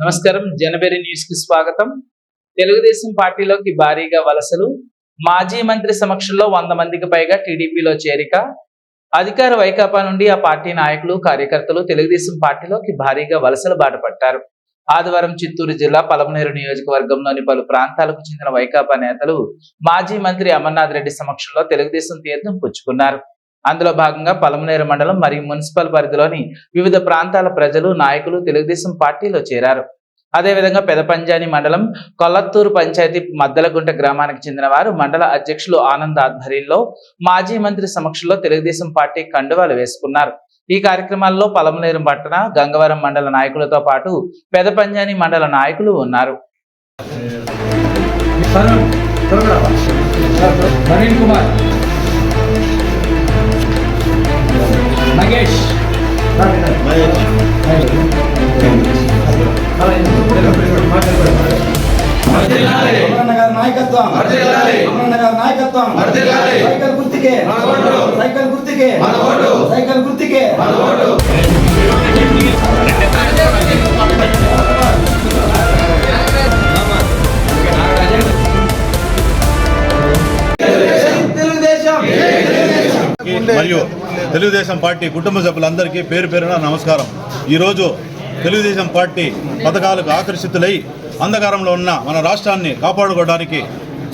నమస్కారం. జనవరి న్యూస్కి స్వాగతం. తెలుగుదేశం పార్టీలోకి భారీగా వలసలు. మాజీ మంత్రి సమక్షంలో వంద మందికి పైగా టీడీపీలో చేరిక. అధికార వైకాపా నుండి ఆ పార్టీ నాయకులు కార్యకర్తలు తెలుగుదేశం పార్టీలోకి భారీగా వలసలు బాటపట్టారు. ఆదివారం చిత్తూరు జిల్లా పలమనేరు నియోజకవర్గంలోని పలు ప్రాంతాలకు చెందిన వైకాపా నేతలు మాజీ మంత్రి అమర్నాథ్ రెడ్డి సమక్షంలో తెలుగుదేశం తీర్థం పుచ్చుకున్నారు. అందులో భాగంగా పలమనేరు మండలం మరియు మున్సిపల్ పరిధిలోని వివిధ ప్రాంతాల ప్రజలు నాయకులు తెలుగుదేశం పార్టీలో చేరారు. అదేవిధంగా పెదపంజాని మండలం కొల్లత్తూరు పంచాయతీ మద్దలగుంట గ్రామానికి చెందిన వారు మండల అధ్యక్షులు ఆనంద్ ఆధ్వర్యంలో మాజీ మంత్రి సమక్షంలో తెలుగుదేశం పార్టీ కండువాలు వేసుకున్నారు. ఈ కార్యక్రమాల్లో పలమనేరు పట్టణ గంగవరం మండల నాయకులతో పాటు పెదపంజాని మండల నాయకులు ఉన్నారు. కుమార్. గారి నాయకత్వం నాయకత్వం సైకిల్ గుర్తుకే సైకిల్ గుర్తుకే సైకిల్ గుర్తుకే మరియు తెలుగుదేశం పార్టీ కుటుంబ సభ్యులందరికీ పేరు పేరున నమస్కారం. ఈరోజు తెలుగుదేశం పార్టీ పథకాలకు ఆకర్షితులై అంధకారంలో ఉన్న మన రాష్ట్రాన్ని కాపాడుకోవడానికి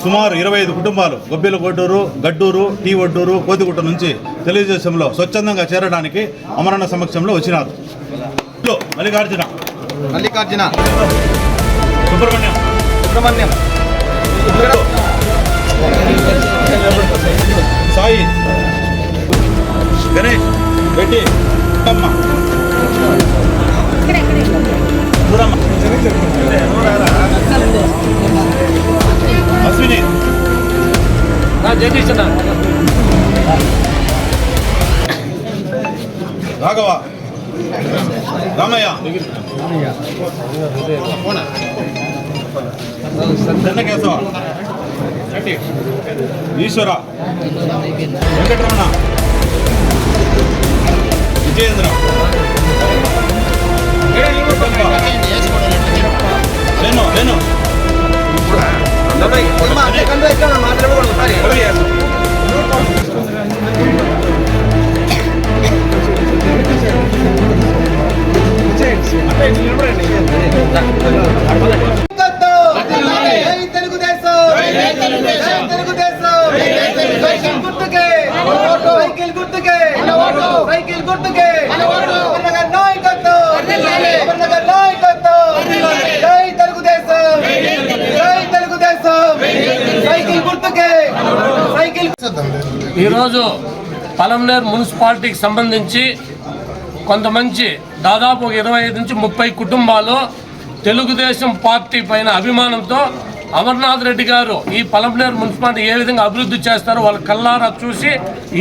సుమారు ఇరవై ఐదు కుటుంబాలు గొబ్బిలకొట్టూరు గడ్డూరు టీ ఒడ్డూరు కోతిగుట్ట నుంచి తెలుగుదేశంలో స్వచ్ఛందంగా చేరడానికి అమరణ సమక్షంలో వచ్చినారు. మల్లికార్జున. మల్లికార్జున. సుబ్రహ్మణ్యం. సుబ్రహ్మణ్యం. సాయి. రెడ్డి అమ్మ చూడమ్మ అశ్విని జగదీష్ రాఘవ రామయ్య చెన్నకేశవ ఈశ్వర వెంకటరమణ విజయేంద్ర వేణు వేణు జై తెలుగుదేశం జై తెలుగుదేశం సైకిల్ గుర్తుకే సైకిల్ గుర్తుకే సైకిల్ గుర్తుకే అమరన్న గారి నాయకత్వం అమరన్న గారి నాయకత్వం జై తెలుగుదేశం జై తెలుగుదేశం సైకిల్ గుర్తుకే సైకిల్ ఈరోజు పలంనేర్ మున్సిపాలిటీకి సంబంధించి కొంతమంది దాదాపు ఒక ఇరవై ఐదు నుంచి ముప్పై కుటుంబాలు తెలుగుదేశం పార్టీ పైన అభిమానంతో అమర్నాథ్ రెడ్డి గారు ఈ పలంనేరు మున్సిపాలిటీ ఏ విధంగా అభివృద్ధి చేస్తారో వాళ్ళ కల్లారా చూసి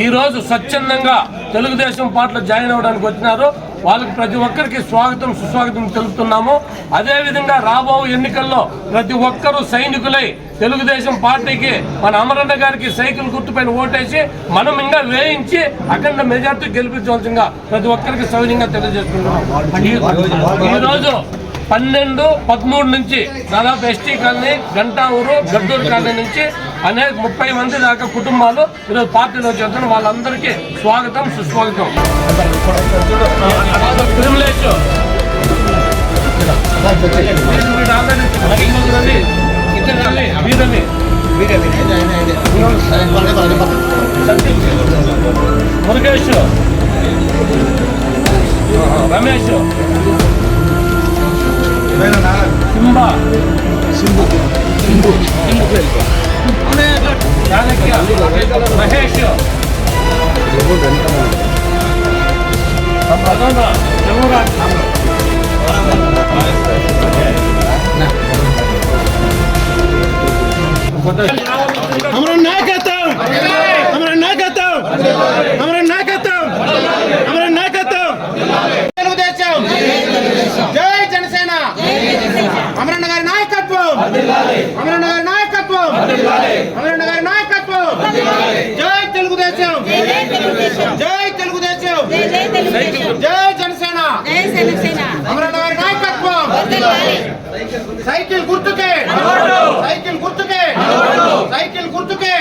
ఈరోజు స్వచ్ఛందంగా తెలుగుదేశం పార్టీలో జాయిన్ అవ్వడానికి వచ్చినారు. వాళ్ళకి ప్రతి ఒక్కరికి స్వాగతం సుస్వాగతం తెలుపుతున్నాము. అదేవిధంగా రాబో ఎన్నికల్లో ప్రతి ఒక్కరూ సైనికులై తెలుగుదేశం పార్టీకి మన అమరన్న గారికి సైకిల్ గుర్తుపైన ఓటేసి మనం ఇంకా వేయించి అఖండ మెజార్టీ గెలిపించవలసిందిగా ప్రతి ఒక్కరికి సౌజన్యంగా తెలియజేస్తున్నాం ఈ- ఈరోజు పన్నెండు పదమూడు నుంచి దాదాపు ఎస్టీ కాలనీ గంటా ఊరు గడ్డూరు కాలనీ నుంచి అనేక ముప్పై మంది దాకా కుటుంబాలు ఈరోజు పార్టీలో చేస్తున్న వాళ్ళందరికీ స్వాగతం సుస్వాగతం. ప్రివిలేజ్ మురుగేష్ రమేష్ ತುಂಬಾ ಸಿಂಧು ಸಿಂಧು ಚಾಣಕ್ಯ ಮಹೇಶ್ ಪ್ರಧಾನ జై తెలుగుదేశం. జై జనసేన. అమరణ వారి నాయకత్వం. సైకిల్ గుర్తుకే. సైకిల్ గుర్తుకే. సైకిల్ గుర్తుకే.